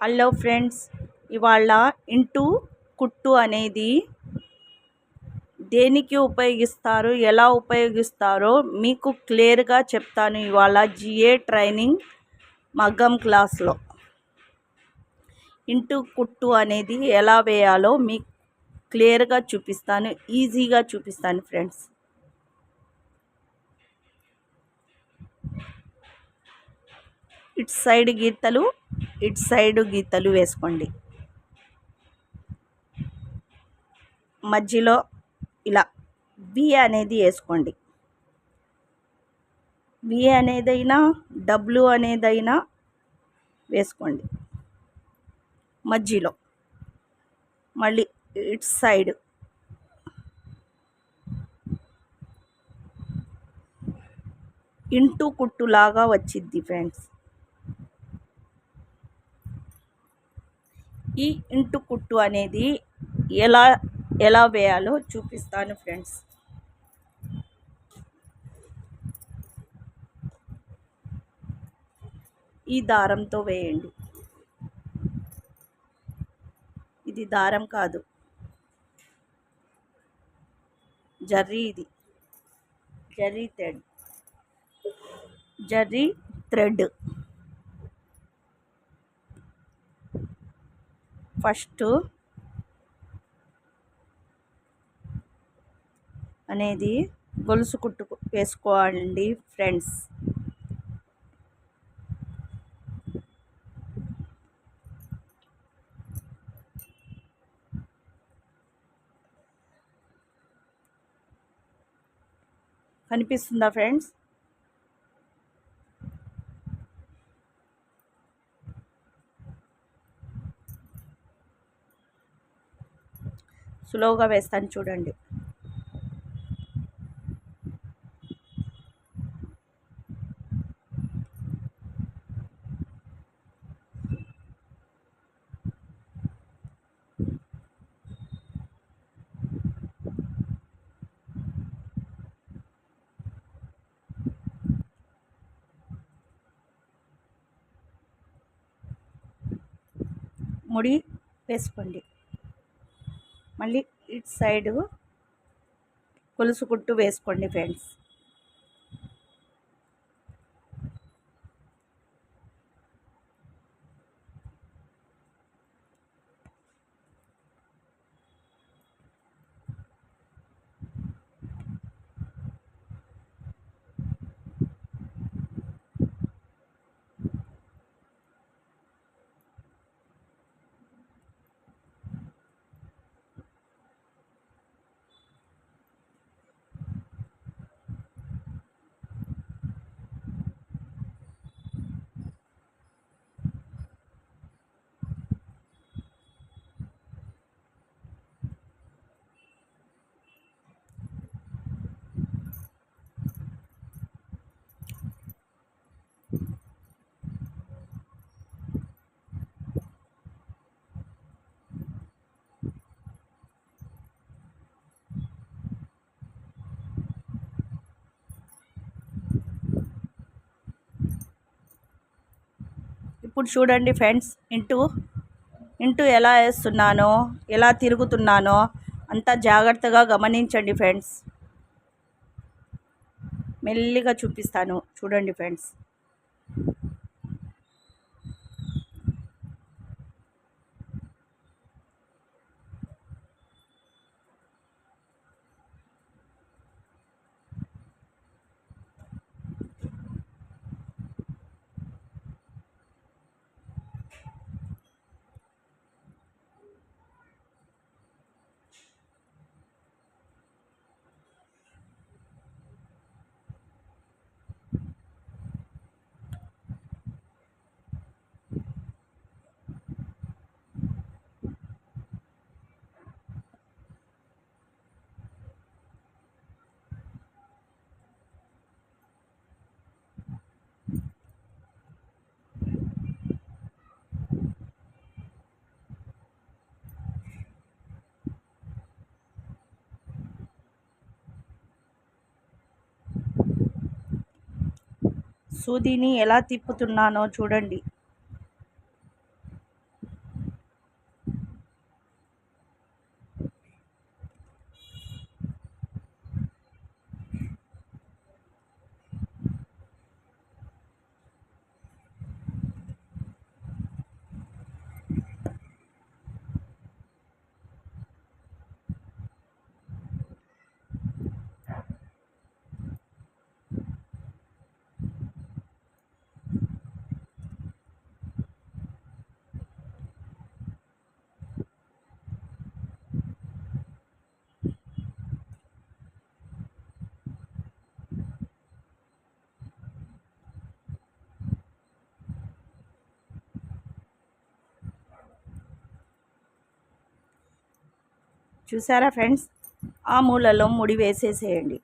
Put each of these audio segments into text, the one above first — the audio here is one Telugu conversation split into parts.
హలో ఫ్రెండ్స్ ఇవాళ ఇంటూ కుట్టు అనేది దేనికి ఉపయోగిస్తారు ఎలా ఉపయోగిస్తారో మీకు క్లియర్గా చెప్తాను ఇవాళ జిఏ ట్రైనింగ్ మగ్గం క్లాస్లో. ఇంటూ కుట్టు అనేది ఎలా వేయాలో మీకు క్లియర్గా చూపిస్తాను ఈజీగా చూపిస్తాను ఫ్రెండ్స్. ఇటు సైడ్ గీతలు ఇటు సైడ్ గీతలు వేసుకోండి. మధ్యలో ఇలా వి అనేది వేసుకోండి. వి అనేదైనా డబ్ల్యూ అనేదైనా వేసుకోండి. మధ్యలో మళ్ళీ ఇటు సైడ్ ఇంటూ కుట్టులాగా వచ్చిద్ది ఫ్రెండ్స్. ఈ ఇంటు కుట్టు అనేది ఎలా ఎలా వేయాలో చూపిస్తాను ఫ్రెండ్స్. ఈ దారంతో వేయండి. ఇది దారం కాదు. జర్రీ ఇది. Zari thread. Zari thread. First అనేది గొలుసు కుట్టు వేసుకోవాలండి ఫ్రెండ్స్. కనిపిస్తుందా ఫ్రెండ్స్? స్లోగా వేస్తాను చూడండి. ముడి వేసుకోండి. మళ్ళీ ఇటు సైడు గొలుసు కుట్టు వేసుకోండి ఫ్రెండ్స్. ఇప్పుడు చూడండి ఫ్రెండ్స్ ఇంటూ ఇంటూ ఎలా వేస్తున్నానో ఎలా తిరుగుతున్నానో అంతా జాగ్రత్తగా గమనించండి ఫ్రెండ్స్. మెల్లిగా చూపిస్తాను. చూడండి ఫ్రెండ్స్. సూదిని ఎలా తిప్పుతున్నానో చూడండి. చూసారా ఫ్రెండ్స్? ఆ మూలలో ముడి వేసేసేయండి.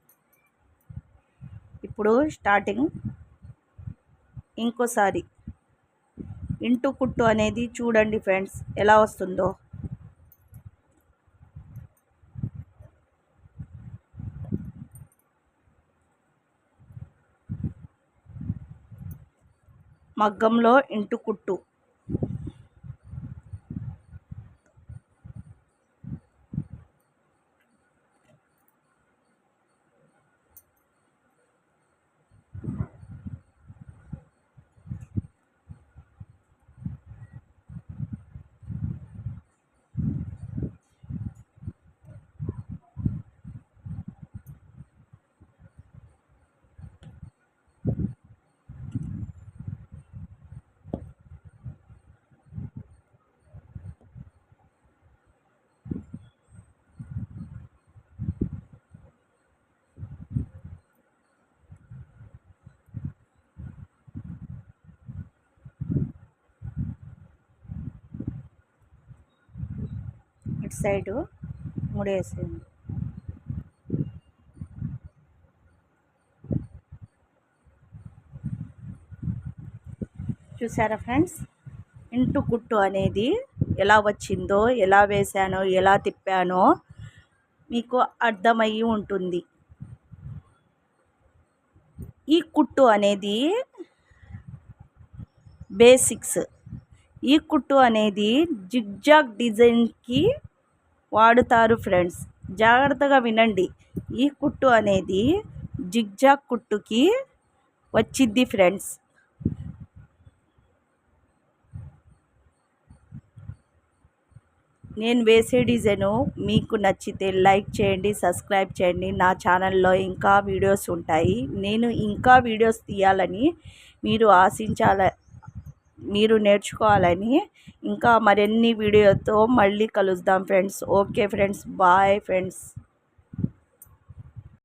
ఇప్పుడు స్టార్టింగ్ ఇంకోసారి. ఇంటు కుట్టు అనేది చూడండి ఫ్రెండ్స్ ఎలా వస్తుందో. మగ్గంలో ఇంటు కుట్టు ఇటు సైడు ముడేసేయండి చూసారా ఫ్రెండ్స్? ఇంటు కుట్టు అనేది ఎలా వచ్చిందో ఎలా వేసానో ఎలా తిప్పానో మీకు అర్థమయ్యి ఉంటుంది. ఈ కుట్టు అనేది బేసిక్స్. ఈ కుట్టు అనేది జిగ్జాగ్ డిజైన్కి వాడుతారు ఫ్రెండ్స్. జాగ్రత్తగా వినండి. ఈ కుట్టు అనేది జిగ్జాగ్ కుట్టుకి వచ్చిద్ది ఫ్రెండ్స్. నేను వేసే డిజైను మీకు నచ్చితే లైక్ చేయండి సబ్స్క్రైబ్ చేయండి. నా ఛానల్లో ఇంకా వీడియోస్ ఉంటాయి. నేను ఇంకా వీడియోస్ తీయాలని మీరు ఆశించాల మీరు నేర్చుకోవాలని. ఇంకా మరిన్ని వీడియోతో మళ్ళీ కలుద్దాం friends. Okay friends. Bye friends.